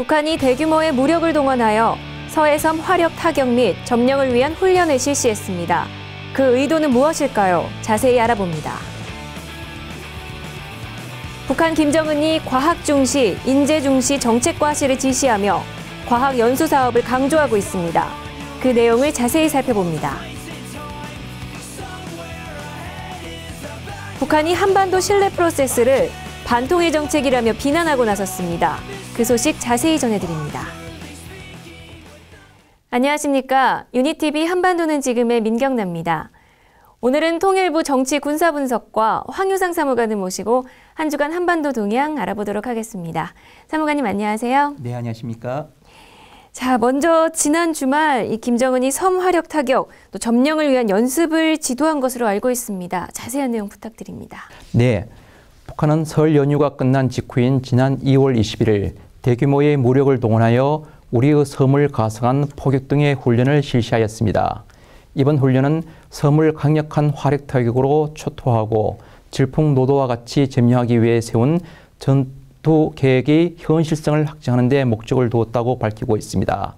북한이 대규모의 무력을 동원하여 서해섬 화력 타격 및 점령을 위한 훈련을 실시했습니다. 그 의도는 무엇일까요? 자세히 알아봅니다. 북한 김정은이 과학 중시, 인재 중시 정책 과실을 지시하며 과학 연수 사업을 강조하고 있습니다. 그 내용을 자세히 살펴봅니다. 북한이 한반도 신뢰 프로세스를 반통의 정책이라며 비난하고 나섰습니다. 그 소식 자세히 전해드립니다. 안녕하십니까. 유니티비 한반도는 지금의 민경나입니다. 오늘은 통일부 정치 군사 분석과 황유상 사무관을 모시고 한 주간 한반도 동향 알아보도록 하겠습니다. 사무관님 안녕하세요. 네, 안녕하십니까. 자, 먼저 지난 주말 이 김정은이 섬 화력 타격 또 점령을 위한 연습을 지도한 것으로 알고 있습니다. 자세한 내용 부탁드립니다. 네. 북한은 설 연휴가 끝난 직후인 지난 2월 21일 대규모의 무력을 동원하여 우리의 섬을 가성한 포격 등의 훈련을 실시하였습니다. 이번 훈련은 섬을 강력한 화력 타격으로 초토하고 질풍노도와 같이 점령하기 위해 세운 전두 계획의 현실성을 확정하는 데 목적을 두었다고 밝히고 있습니다.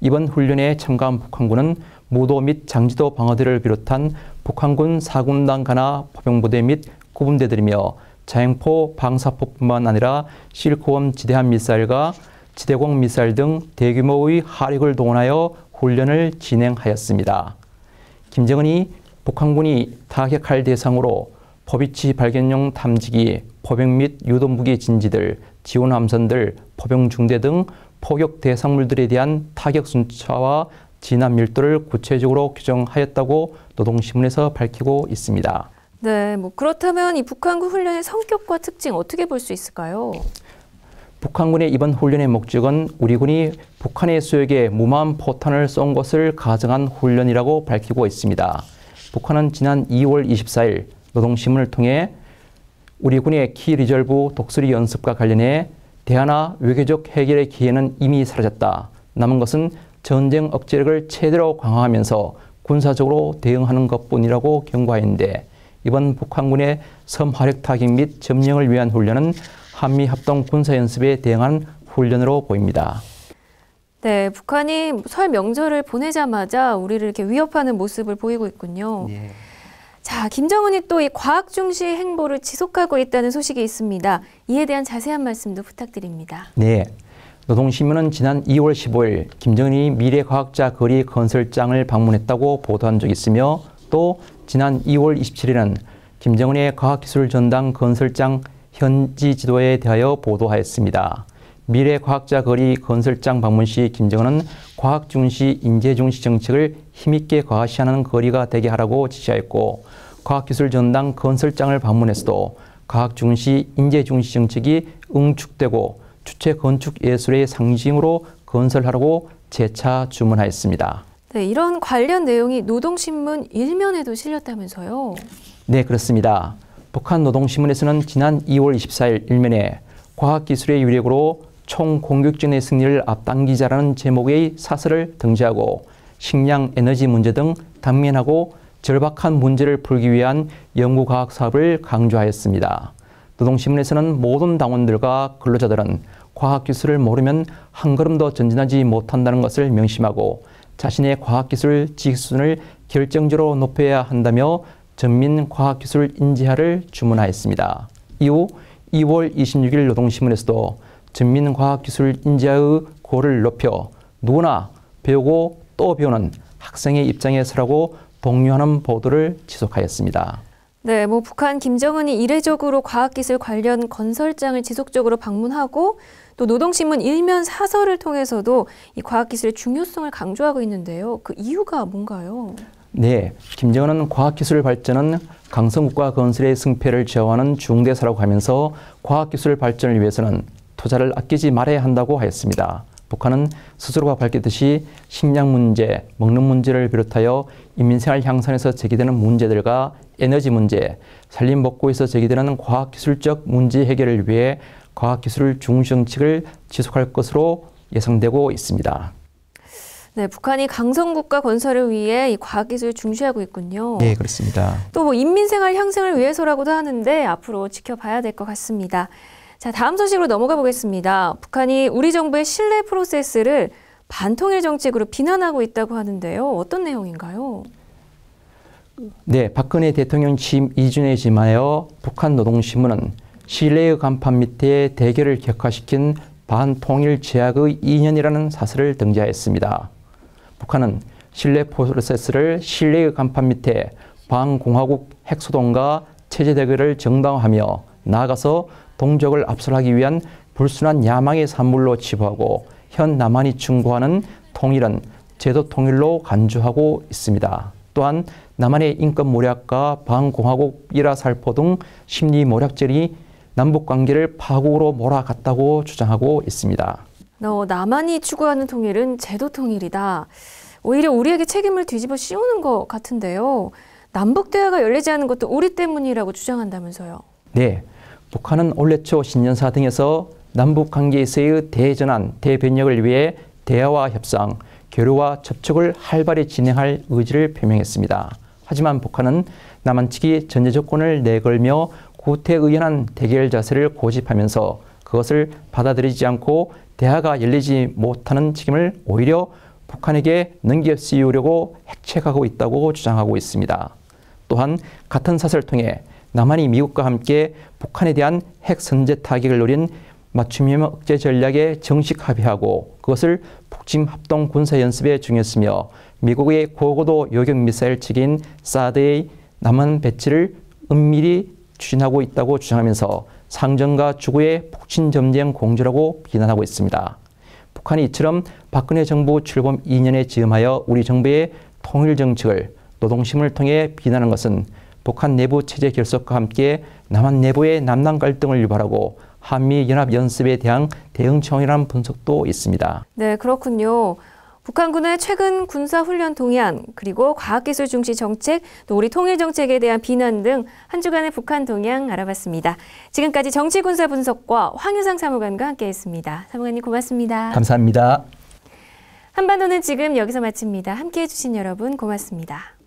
이번 훈련에 참가한 북한군은 무도 및 장지도 방어대를 비롯한 북한군 사군단 가나 포병부대 및 구분대들이며 자행포 방사포뿐만 아니라 실코엄 지대함 미사일과 지대공 미사일 등 대규모의 하력을 동원하여 훈련을 진행하였습니다. 김정은이 북한군이 타격할 대상으로 포비치 발견용 탐지기, 포병 및 유도무기 진지들, 지원 함선들, 포병 중대 등 포격 대상물들에 대한 타격 순차와 진압 밀도를 구체적으로 규정하였다고 노동신문에서 밝히고 있습니다. 네, 뭐 그렇다면 이 북한군 훈련의 성격과 특징 어떻게 볼 수 있을까요? 북한군의 이번 훈련의 목적은 우리 군이 북한의 수역에 무마한 포탄을 쏜 것을 가정한 훈련이라고 밝히고 있습니다. 북한은 지난 2월 24일 노동신문을 통해 우리 군의 키 리절브 독수리 연습과 관련해 대하나 외교적 해결의 기회는 이미 사라졌다. 남은 것은 전쟁 억제력을 최대로 강화하면서 군사적으로 대응하는 것뿐이라고 경고했는데 이번 북한군의 섬 화력 타격 및 점령을 위한 훈련은 한미 합동 군사 연습에 대응한 훈련으로 보입니다. 네, 북한이 설 명절을 보내자마자 우리를 이렇게 위협하는 모습을 보이고 있군요. 네. 자, 김정은이 또 이 과학 중시 행보를 지속하고 있다는 소식이 있습니다. 이에 대한 자세한 말씀도 부탁드립니다. 네. 노동신문은 지난 2월 15일 김정은이 미래과학자 거리 건설장을 방문했다고 보도한 적이 있으며 또 지난 2월 27일은 김정은의 과학기술 전당 건설장 현지 지도에 대하여 보도하였습니다. 미래 과학자 거리 건설장 방문 시 김정은은 과학 중시, 인재 중시 정책을 힘있게 과시하는 거리가 되게 하라고 지시하였고 과학기술 전당 건설장을 방문해서도 과학 중시, 인재 중시 정책이 응축되고 주체 건축 예술의 상징으로 건설하라고 재차 주문하였습니다. 네, 이런 관련 내용이 노동신문 일면에도 실렸다면서요? 네, 그렇습니다. 북한 노동신문에서는 지난 2월 24일 일면에 과학기술의 유력으로 총 공격전의 승리를 앞당기자라는 제목의 사설을 등재하고 식량 에너지 문제 등 당면하고 절박한 문제를 풀기 위한 연구과학 사업을 강조하였습니다. 노동신문에서는 모든 당원들과 근로자들은 과학기술을 모르면 한 걸음 더 전진하지 못한다는 것을 명심하고 자신의 과학기술 지식 수준을 결정적으로 높여야 한다며 전민 과학기술 인지화를 주문하였습니다. 이후 2월 26일 노동신문에서도 전민 과학기술 인지화의 고를 높여 누구나 배우고 또 배우는 학생의 입장에 서라고 독려하는 보도를 지속하였습니다. 네, 뭐 북한 김정은이 이례적으로 과학기술 관련 건설장을 지속적으로 방문하고 또 노동신문 일면 사설을 통해서도 이 과학기술의 중요성을 강조하고 있는데요. 그 이유가 뭔가요? 네, 김정은은 과학기술 발전은 강성국가 건설의 승패를 저하는 중대사라고 하면서 과학기술 발전을 위해서는 투자를 아끼지 말아야 한다고 하였습니다. 북한은 스스로가 밝혔듯이 식량 문제, 먹는 문제를 비롯하여 인민생활 향상에서 제기되는 문제들과 에너지 문제, 산림복구에서 제기되는 과학기술적 문제 해결을 위해 과학기술 중정책을 지속할 것으로 예상되고 있습니다. 네, 북한이 강성국가 건설을 위해 이 과학기술을 중시하고 있군요. 네, 그렇습니다. 또 뭐 인민생활 향상을 위해서라고도 하는데 앞으로 지켜봐야 될 것 같습니다. 자, 다음 소식으로 넘어가 보겠습니다. 북한이 우리 정부의 신뢰 프로세스를 반통일 정책으로 비난하고 있다고 하는데요. 어떤 내용인가요? 네, 박근혜 대통령 취임 2주년에 지하여 북한 노동신문은 신뢰의 간판 밑에 대결을 격화시킨 반통일 제약의 2년이라는 사설을 등재하였습니다. 북한은 신뢰 프로세스를 신뢰의 간판 밑에 반공화국 핵소동과 체제 대결을 정당화하며 나아가서 동족을 압살하기 위한 불순한 야망의 산물로 치부하고 현 남한이 충고하는 통일은 제도 통일로 간주하고 있습니다. 또한 남한의 인권 모략과 반공화국 일화살포 등 심리 모략죄이 남북 관계를 파국으로 몰아갔다고 주장하고 있습니다. 어, 남한이 추구하는 통일은 제도 통일이다. 오히려 우리에게 책임을 뒤집어 씌우는 것 같은데요. 남북 대화가 열리지 않은 것도 우리 때문이라고 주장한다면서요. 네. 북한은 올해 초 신년사 등에서 남북 관계에서의 대전환, 대변력을 위해 대화와 협상, 교류와 접촉을 활발히 진행할 의지를 표명했습니다. 하지만 북한은 남한 측이 전제 조건을 내걸며 구태의연한 대결 자세를 고집하면서 그것을 받아들이지 않고 대화가 열리지 못하는 책임을 오히려 북한에게 넘겨 씌우려고 핵책하고 있다고 주장하고 있습니다. 또한 같은 사설을 통해 남한이 미국과 함께 북한에 대한 핵 선제 타격을 노린 맞춤형 억제 전략에 정식 합의하고 그것을 북침 합동 군사 연습에 중요했으며 미국의 고고도 요격 미사일 측인 사드의 남한 배치를 은밀히 추진하고 있다고 주장하면서 상정과 주구의 북친 점령 공조라고 비난하고 있습니다. 북한이 이처럼 박근혜 정부 출범 2년에 지음하여 우리 정부의 통일 정책을 노동심을 통해 비난하는 것은 북한 내부 체제 결속과 함께 남한 내부의 남남 갈등을 유발하고 한미 연합 연습에 대한 대응 청이라는 분석도 있습니다. 네, 그렇군요. 북한군의 최근 군사훈련 동향, 그리고 과학기술 중시 정책, 또 우리 통일 정책에 대한 비난 등 한 주간의 북한 동향 알아봤습니다. 지금까지 정치군사 분석과 황유상 사무관과 함께했습니다. 사무관님 고맙습니다. 감사합니다. 한반도는 지금 여기서 마칩니다. 함께해 주신 여러분 고맙습니다.